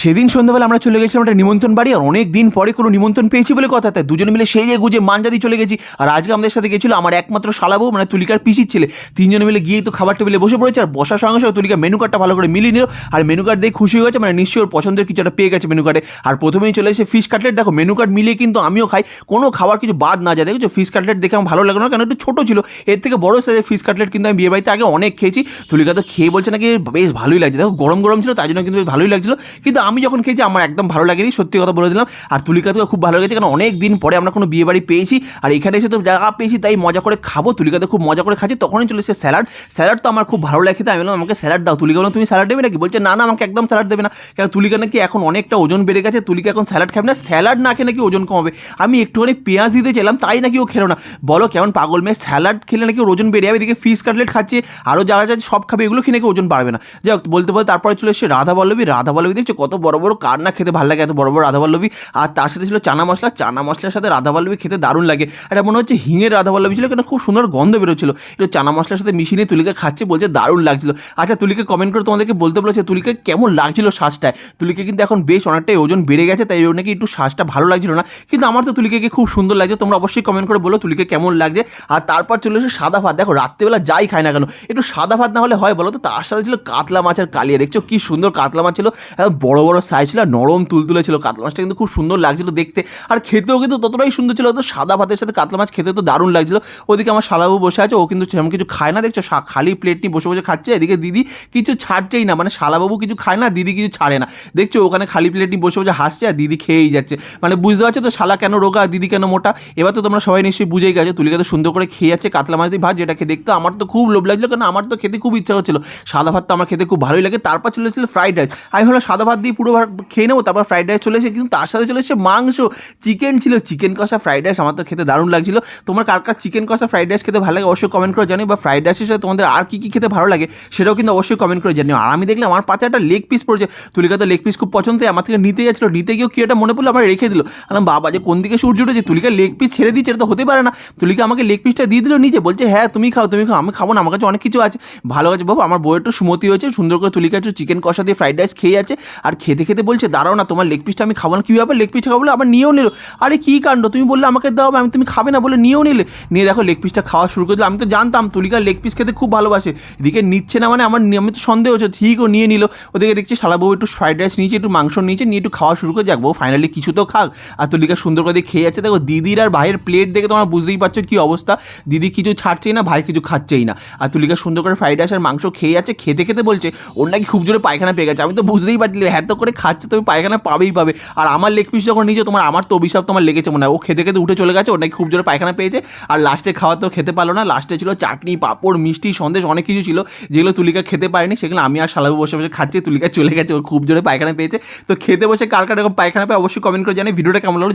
সেদিন সন্ধ্যাবেলা আমরা চলে গেছিলাম একটা নিমন্ত্রণ বাড়ি, আর অনেক দিন পরে কোনো নিমন্ত্রণ পেয়েছি বলে কথা। তাই দুজনে মিলে সেই গুজে মানজাদি চলে গেছি। আর আজকে আমাদের সাথে গেছিল আমার একমাত্র শালাবু মানে তুলিকার পিসির ছেলে। তিনজনে মিলে গিয়ে তো খাবার টেবিলে বসে পড়েছে, আর বসার সঙ্গে সঙ্গে তুলিকা মেনু কার্ডটা ভালো করে মিলিয়ে নিল। আর মেনু কার্ড দেখে খুশি হয়ে গেছে মানে নিশ্চয়ই ওর পছন্দের কিছু একটা পেয়ে গেছে মেনু কার্ডে আর প্রথমেই চলে এসে ফিশ কাটলেট দেখো মেনু কার্ড মিলিয়ে কিন্তু আমিও খাই। কোনো খাবার কিছু বাদ না যায়। দেখো ফিশ কাটলেট দেখে আমার ভালো লাগল না, কেন? একটু ছোটো ছিল। এর থেকে বড় সাইজের ফিশ কাটলেট কিন্তু আমি বিয়ে বাড়িতে আগে অনেক খেয়েছি। তুলিকা তো খেয়ে বলছে নাকি, বেশ ভালোই লাগছে। দেখো গরম গরম ছিল, তাই জন্য কিন্তু বেশ ভালোই লাগছিল। কিন্তু আমি যখন খেয়েছি, আমার একদম ভালো লাগেনি, সত্যি কথা বলে দিলাম। আর তুলিকা তো খুব ভালো লেগেছে, কারণ অনেক দিন পরে আমরা কোনো বিয়ে বাড়ি পেয়েছি, আর এখানে এসে তো জায়গা পেয়েছি, তাই মজা করে খাব, তুলিকাতে খুব মজা করে খাচ্ছি, তখনই চলে এসে স্যালাড। স্যালাড তো আমার খুব ভালো লাগে খেতে আমি বললাম, আমাকে স্যালাড দাও। তুলিকা বললাম তুমি স্যালাড দেবে নাকি? বলছে, না না, আমাকে একদম স্যালাড দেবে না। কেন, তুলিকা নাকি এখন অনেকটা ওজন বেড়ে গেছে, তুলিকা এখন স্যালাড খাবে না, স্যালাড না খেয়ে নাকি ওজন কমাবে। আমি একটুখানি পেঁয়াজ দিতে চাইলাম, তাই নাকি ও খেলো না। বলো, কেমন পাগল মেয়ে, স্যালাড খেলে নাকি ওর ওজন বেড়ে যাবে? এদিকে ফিশ কাটলেট খাচ্ছে আরও যা যা, সব খাবে, এগুলো খেয়ে নাকি ওজন বাড়বে না। যাই বলতে বলতে তারপরে চলে এসে রাধা বল্লভী রাধা বল্লভী দেখছ কত বড় বড় কার না খেতে ভালো লাগে, এত বড় বড় রাধা বল্লভী আর তার সাথে ছিল চানা মশলা, চানা মশলার সাথে রাধা বল্লভী খেতে দারুণ লাগে। এটা মনে হচ্ছে হিঙের রাধা বল্লভী ছিল কেন? খুব সুন্দর গন্ধ বেরোচ্ছিল। একটু চানা মশলার সাথে মিশিয়ে নিয়ে তুলিকা খাচ্ছে বলছে দারুণ লাগছিল। আচ্ছা তুলিকে কমেন্ট করে তোমাদেরকে বলতে বলেছে, তুলিকে কেমন লাগছিল শ্বাসটায়? তুলিকে কিন্তু এখন বেশ অনেকটাই ওজন বেড়ে গেছে, তাই ওর নাকি একটু শ্বাসটা ভালো লাগছিল না। কিন্তু আমার তো তুলিকে খুব সুন্দর লাগছে, তোমরা অবশ্যই কমেন্ট করে বলো তুলিকে কেমন লাগছে। আর তারপর চলে এসে সাদা ভাত। দেখো, রাত্রেবেলা যাই খায় না কেন, একটু সাদা ভাত না হলে হয় বলো তো? তার সাথে ছিল কাতলা মাছের কালিয়া, দেখছ কি সুন্দর কাতলা মাছ ছিল। একদম বড় বড় সাইজ ছিল নরম তুলতুলে ছিল। কাতলা মাছটা কিন্তু খুব সুন্দর লাগছিল দেখতে। আর খেতেও কিন্তু ততটাই সুন্দর ছিল তো সাদা ভাতের সাথে কাতলা মাছ খেতে তো দারুণ লাগছিল। ওদিকে আমার শালাবু বসে আছে, ও কিন্তু সেরকম কিছু খায় না, দেখছ? খালি প্লেট নিয়ে বসে বসে খাচ্ছে, এদিকে দিদি কিছু ছাড়ছেই না। মানে শালাবাবু কিছু খায় না, দিদি কিছু ছাড়ে না। দেখছ? ওখানে খালি প্লেট নিয়ে বসে বসে হাসছে আর দিদি খেয়েই যাচ্ছে। মানে বুঝতে পারছ তো, শালা কেন রোগা দিদি কেন মোটা? এবার তো তোমরা সবাই নিশ্চয়ই বুঝেই গেছো। তুলিকা তো সুন্দর করে খেয়ে যাচ্ছে কাতলা মাছ দিয়ে ভাত, যেটা খেয়ে দেখতে আমার তো খুব লোভ লাগছিল, কারণ আমার তো খেতে খুব ইচ্ছা হচ্ছিল। সাদা ভাত তো আমার খেতে খুব ভালোই লাগে। তারপর চলে এসেছিল ফ্রাইড রাইস আমি ভাবলাম সাদা ভাত পুরো ভাত খেয়ে নেব, তারপর ফ্রাইড রাইস চলে এসে কিন্তু তার সাথে চলে এসেছে মাংস। চিকেন ছিল চিকেন কষা ফ্রাইড রাইস আমার তো খেতে দারুণ লাগছিল। তোমার কার কার চিকেন কষা ফ্রাইড রাইস খেতে ভালো লাগে অবশ্যই কমেন্ট করে জানি বা ফ্রাইড রাইসের সাথে তোমাদের আর কী কী খেতে ভালো লাগে, সেটাও কিন্তু অবশ্যই কমেন্ট করে জানিও। আর আমি দেখলাম আমার পাতে একটা লেগ পিস পড়েছে, তুলিকা তো লেগ পিস খুব পছন্দ আমার থেকে নিতে যাচ্ছিল, নিতে গিয়েও কি একটা মনে পড়ল আমার রেখে দিল। আলাম বাবা, যে কোন দিকে সূর্য উঠেছে, তুলিকা লেগ পিস ছেড়ে দিচ্ছে, এটা তো হতে পারে না। তুলিকা আমাকে লেগ পিসটা দিয়ে দিল নিজে, বলছে হ্যাঁ তুমি খাও তুমি খাও, আমি খাব না, আমার কাছে অনেক কিছু আছে। ভালো আছে বাবু, আমার বউয়ের একটু সুমতি হয়েছে, সুন্দর করে তুলিকা একটু চিকেন কষা দিয়ে ফ্রাইড রাইস খেয়ে আছে আর খেতে খেতে বলছে, দাঁড়াও না, তোমার লেগ পিসটা আমি খাব না। কী ব্যাপার লেগ পিসটা খাব আবার নিয়েও নিল। আরে কী কাণ্ড? তুমি বললে আমাকে দাও, আমি তুমি খাবে না বলে নিয়েও নিলে। নিয়ে দেখো লেগ পিসটা খাওয়া শুরু করে আমি তো জানতাম তুলিকা লেগ পিস খেতে খুব ভালোবাসে। এদিকে নিচ্ছে না মানে আমার আমি তো সন্দেহ হচ্ছে, ঠিক ও নিয়ে নিল। ওদিকে দেখছি শালা বউ একটু ফ্রাইড রাইস নিয়েছে, একটু মাংস নিয়েছে, নিয়ে একটু খাওয়া শুরু করে যাক। বউ ফাইনালি কিছু তো খাক। আর তুলিকা সুন্দর করে খেয়ে যাচ্ছে। দেখো, দিদির আর ভাইয়ের প্লেট দেখে তোমরা বুঝতেই পারছ কী অবস্থা। দিদি কিছু ছাড়ছেই না, ভাই কিছু খাচ্ছেই না। আর তুলিকা সুন্দর করে ফ্রাইড রাইস আর মাংস খেয়ে যাচ্ছে। খেতে খেতে বলছে, ওর নাকি খুব জোরে পায়খানা পেয়ে গেছে। আমি তো বুঝতেই পারছি হ্যাঁ তো করে খাচ্ছে, তুমি পায়খানা পাবেই পাবে। আর আমার লেগ পিস যখন নিচে তোমার, আমার তো অভিশাপ তোমার লেগেছে মনে হয়। ও খেতে খেতে উঠে চলে গেছে, ওর নাকি খুব জোরে পায়খানা পেয়েছে। আর লাস্টে খাওয়া তো খেতে পারল না। লাস্টে ছিল চাটনি, পাঁপড়, মিষ্টি, সন্দেশ, অনেক কিছু ছিল। যেগুলো তুলিকা খেতে পারেনি, সেগুলো আমি আর শালাবু বসে বসে খাচ্ছি। তুলিকা চলে গেছে ও খুব জোরে পায়খানা পেয়েছে। তো খেতে বসে কার কার এরকম পায়খানা পেয়ে, অবশ্যই কমেন্ট করে জানি ভিডিওটা কেমন লাগল।